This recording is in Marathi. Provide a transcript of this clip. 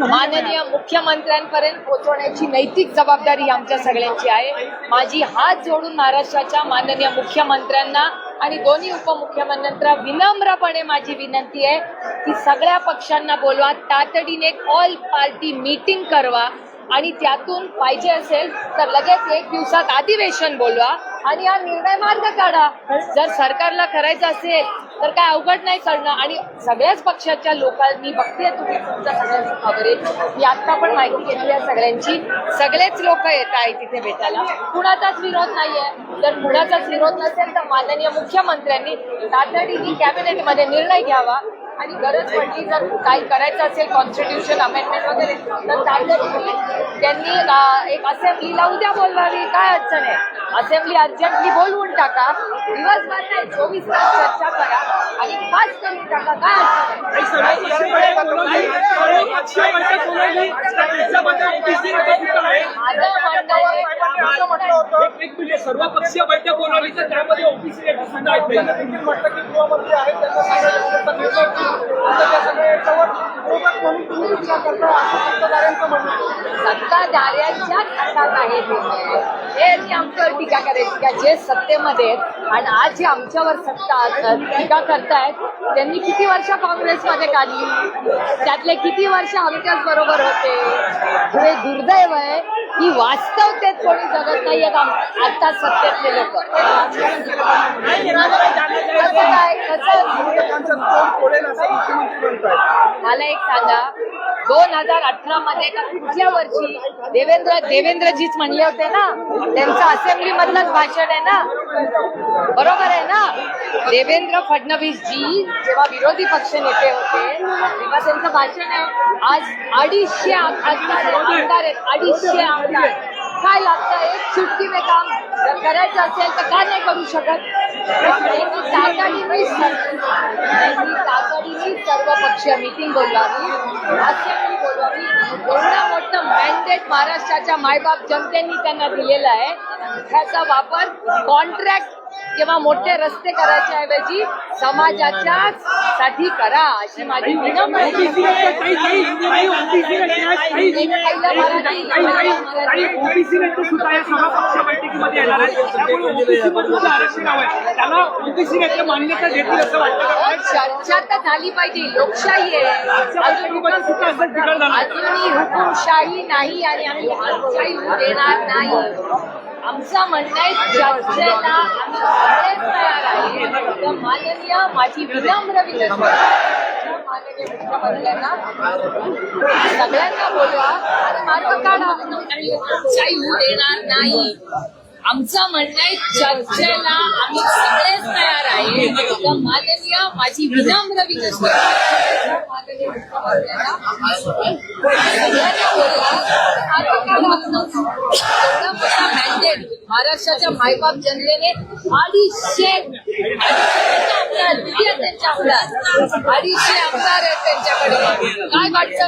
माननीय मुख्यमंत्र्यांपर्यंत पोहोचवण्याची नैतिक जबाबदारी आमच्या सगळ्यांची आहे. माझी हात जोडून महाराष्ट्राच्या माननीय मुख्यमंत्र्यांना आणि दोन्ही उपमुख्यमंत्र्यांना विनम्रपणे माझी विनंती आहे की सगळ्या पक्षांना बोलवा तातडीने ऑल पार्टी मीटिंग करवा. आणि त्यातून पाहिजे असेल तर लगेच एक दिवसात अधिवेशन बोलवा आणि हा निर्णय मार्ग काढा. जर सरकारला करायचं असेल तर काय अवघड नाही करणं आणि सगळ्याच पक्षाच्या लोकांनी बघते तुम्ही तुमच्या सगळ्यांची खबरेत मी आत्ता पण माहिती घेतली आहे सगळ्यांची. सगळेच लोक येत आहेत तिथे भेटायला. कुणाचाच विरोध नाहीये. जर कुणाचाच विरोध नसेल तर माननीय मुख्यमंत्र्यांनी तातडीने कॅबिनेटमध्ये निर्णय घ्यावा. आणि गरज पडली जर काही करायचं असेल कॉन्स्टिट्यूशन अमेंडमेंट वगैरे तर तातडीने त्यांनी एक असेंब्लीला उद्या बोलवावी काय अडचण आहे? असेंब्ली अर्जंटली बोलवून टाका. दिवसभर नाही चोवीस तास चर्चा करा आणि पास करून टाका. काय अडचण आहे? माझं म्हणणं आहे एक मिनिट सर्व पक्षीय बैठक बोलवली तर त्यामध्ये ओबीसी म्हटलं की गृहमंत्री आहेत त्यांना सत्ताधाऱ्यांच्या त्यांचा आहे. हातात आहे हे आमच्यावर टीका करायची का जे सत्तेमध्ये आहेत आणि आज जे आमच्यावर सत्ता टीका करतायत त्यांनी किती वर्ष काँग्रेसमध्ये काढली? त्यातले किती वर्ष आमच्याच बरोबर होते? हे दुर्दैव आहे. की वास्तवतेत कोणी जगत नाही आता सत्तेतले लोक. मला एक सांगा दोन हजार अठरा मध्ये का कुठल्या वर्षी देवेंद्र देवेंद्रजीच म्हणले होते ना त्यांचं असेंब्ली मधलंच भाषण आहे ना? बरोबर आहे ना? देवेंद्र फडणवीस जी जेव्हा विरोधी पक्ष नेते होते तेव्हा त्यांचं भाषण आहे आज अडीचशे आमदार आहेत अडीचशे आमदार. काय लागतं? एक सुट्टी में काम जर करायचं असेल तर का नाही करू शकत? त्यांनी तातडीने सर्व- तातडीने सर्व पक्षीय मीटिंग बोलवावी असेंब्ली बोलवावी. एवढं मोठं मॅन्डेट महाराष्ट्राच्या मायबाप जनतेने त्यांना दिलेलं आहे. त्याचा वापर कॉन्ट्रॅक्ट किंवा मोठे रस्ते करायच्या ऐवजी समाजाच्या साठी करा अशी माझी विनंती ओबीसी नेते सुद्धा या सर्व बैठकीमध्ये येणार आहेत त्यामुळे ओबीसी मधून आरक्षण हवं आहे त्याला ओबीसी नेते मान्यता देतील असं वाटतं चर्चा तर झाली पाहिजे. लोकशाही आहे. सुद्धा असं बिघड झालं अजूनही हुकुमशाही नाही आणि आम्ही लोकशाही देणार नाही. आमचं म्हणणं आहे चर्चेला आम्ही सगळेच तयार आहे. माननीय माझी विनम्र विनंती सगळ्यांना बोलवा आणि मार्ग काढा होऊ देणार नाही आमचं म्हणणं आहे चर्चेला आम्ही सगळेच तयार आहे माननीय माझी विनम्र विनंती सगळ्यांना बोलवा मार्ग काढा. एवढा महाराष्ट्राच्या मायबाप जनतेने अडीचशे अडीचशे आमदार किती आहेत त्यांचे आमदार अडीचशे आमदार आहेत त्यांच्याकडे. काय वाटतं?